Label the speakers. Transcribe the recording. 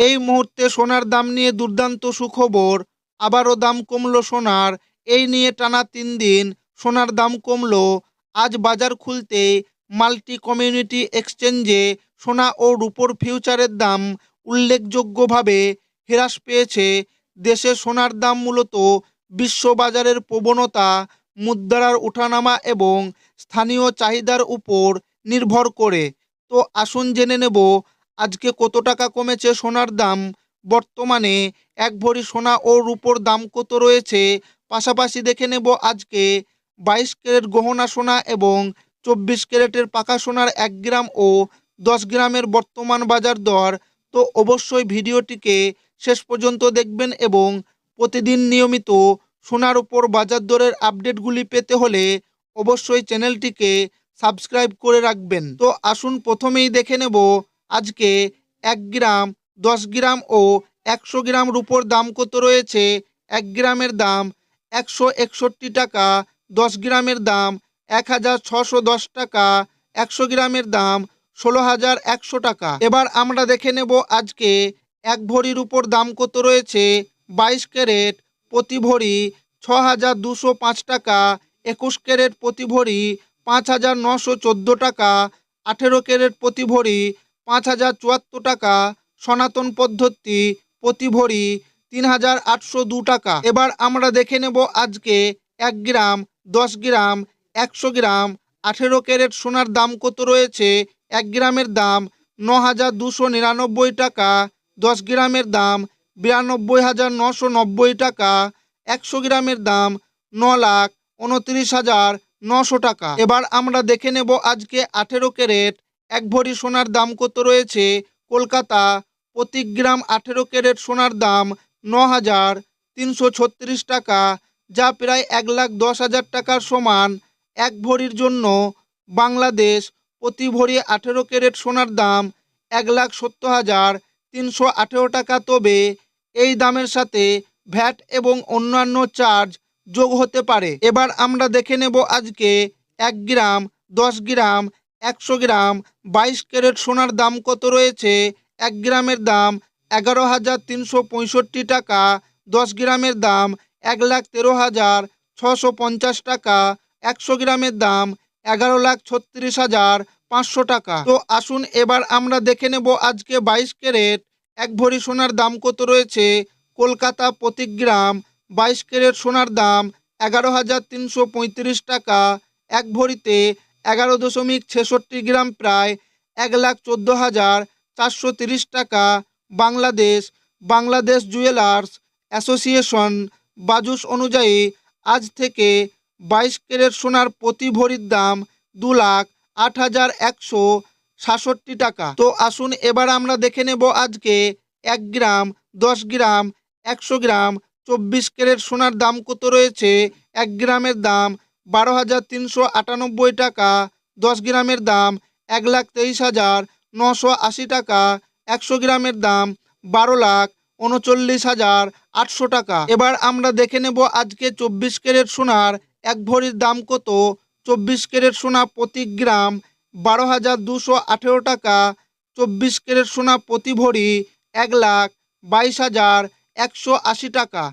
Speaker 1: এই মুহূর্তে সোনার দাম নিয়ে দুর্দান্ত সুখবর, আবারও দাম কমল সোনার, এই নিয়ে টানা তিন দিন সোনার দাম কমল। আজ বাজার খুলতে মাল্টি কমিউনিটি এক্সচেঞ্জে সোনা ও রূপোর ফিউচারের দাম উল্লেখযোগ্যভাবে হ্রাস পেয়েছে। দেশে সোনার দাম মূলত বিশ্ববাজারের প্রবণতা, মুদ্রার ওঠানামা এবং স্থানীয় চাহিদার উপর নির্ভর করে। তো আসুন জেনে নেব আজকে কত টাকা কমেছে সোনার দাম? বর্তমানে এক ভরি সোনা ও রূপোর দাম কত রয়েছে? পাশাপাশি দেখে নেব আজকে বাইশ ক্যারেট গহনা সোনা এবং চব্বিশ ক্যারেটের পাকা সোনার এক গ্রাম ও দশ গ্রামের বর্তমান বাজার দর। তো অবশ্যই ভিডিওটিকে শেষ পর্যন্ত দেখবেন এবং প্রতিদিন নিয়মিত সোনার উপর বাজার দরের আপডেটগুলি পেতে হলে অবশ্যই চ্যানেলটিকে সাবস্ক্রাইব করে রাখবেন। তো আসুন প্রথমেই দেখে নেব আজকে এক গ্রাম, দশ গ্রাম ও একশো গ্রাম রূপোর দাম কত রয়েছে? এক গ্রামের দাম একশো একষট্টি টাকা, দশ গ্রামের দাম এক হাজার ছশো দশ টাকা, একশো গ্রামের দাম ষোলো হাজার একশো টাকা। এবার আমরা দেখে নেব আজকে এক ভরির উপর দাম কত রয়েছে? বাইশ ক্যারেট প্রতি ভরি ছ হাজার দুশো পাঁচ টাকা, একুশ ক্যারেট প্রতি ভরি পাঁচ হাজার নশো চোদ্দ টাকা, আঠেরো ক্যারেট প্রতি ভরি পাঁচ হাজার চুয়াত্তর টাকা, সনাতন পদ্ধতি প্রতি ভরি তিন হাজার আটশো দু টাকা। এবার আমরা দেখে নেব আজকে এক গ্রাম, দশ গ্রাম, একশো গ্রাম, আঠেরো ক্যারেট সোনার দাম কত রয়েছে? এক গ্রামের দাম ন হাজার দুশো নিরানব্বই টাকা, দশ গ্রামের দাম বিরানব্বই হাজার নশো নব্বই টাকা, একশো গ্রামের দাম ন লাখ উনত্রিশ হাজার নশো টাকা। এবার আমরা দেখে নেব আজকে আঠেরো ক্যারেট এক ভরি সোনার দাম কত রয়েছে? কলকাতা প্রতি গ্রাম আঠেরো ক্যারেট সোনার দাম ন হাজার তিনশো ছত্রিশ টাকা, যা প্রায় এক লাখ দশ হাজার টাকার সমান। এক ভরির জন্য বাংলাদেশ প্রতি ভরি আঠেরো ক্যারেট সোনার দাম এক লাখ সত্তর হাজার তিনশো আঠেরো টাকা। তবে এই দামের সাথে ভ্যাট এবং অন্যান্য চার্জ যোগ হতে পারে। এবার আমরা দেখে নেব আজকে এক গ্রাম, দশ গ্রাম একশো গ্রাম। বাইশ ক্যারেট সোনার দাম কত রয়েছে? এক গ্রামের দাম এগারো হাজার তিনশো পঁয়ষট্টি টাকা। দশ গ্রামের দাম এক লাখ তেরো হাজার ছশো পঞ্চাশ টাকা। একশো গ্রামের দাম এগারো লাখ ছত্রিশ হাজার পাঁচশো টাকা। তো আসুন এবার আমরা দেখে নেব আজকে বাইশ ক্যারেট এক ভরি সোনার দাম কত রয়েছে? কলকাতা প্রতি গ্রাম বাইশ ক্যারেট সোনার দাম এগারো হাজার তিনশো পঁয়ত্রিশ টাকা। এক ভরিতে এগারো দশমিক ছেষট্টি গ্রাম প্রায় এক লাখ চোদ্দ হাজার চারশো তিরিশ টাকা বাংলাদেশ বাংলাদেশ জুয়েলার্স অ্যাসোসিয়েশন বাজুস অনুযায়ী আজ থেকে বাইশ ক্যারেট সোনার প্রতি ভরির দাম দু লাখ আট হাজার একশো সাতষট্টি টাকা। তো আসুন এবার আমরা দেখে নেব আজকে এক গ্রাম, দশ গ্রাম, একশো গ্রাম, চব্বিশ ক্যারেট সোনার দাম কত রয়েছে, এক গ্রামের দাম বারো হাজার তিনশো আটানব্বই টাকা, দশ গ্রামের দাম এক লাখ তেইশ হাজার নশো আশি টাকা, একশো গ্রামের দাম বারো লাখ উনচল্লিশ হাজার আটশো টাকা। এবার আমরা দেখে নেব আজকে চব্বিশ ক্যারেট সোনার এক ভরির দাম কত। চব্বিশ ক্যারেট সোনা প্রতি গ্রাম বারো হাজার দুশো আঠেরো টাকা। চব্বিশ ক্যারেট সোনা প্রতি ভরি এক লাখ বাইশ হাজার একশো আশি টাকা।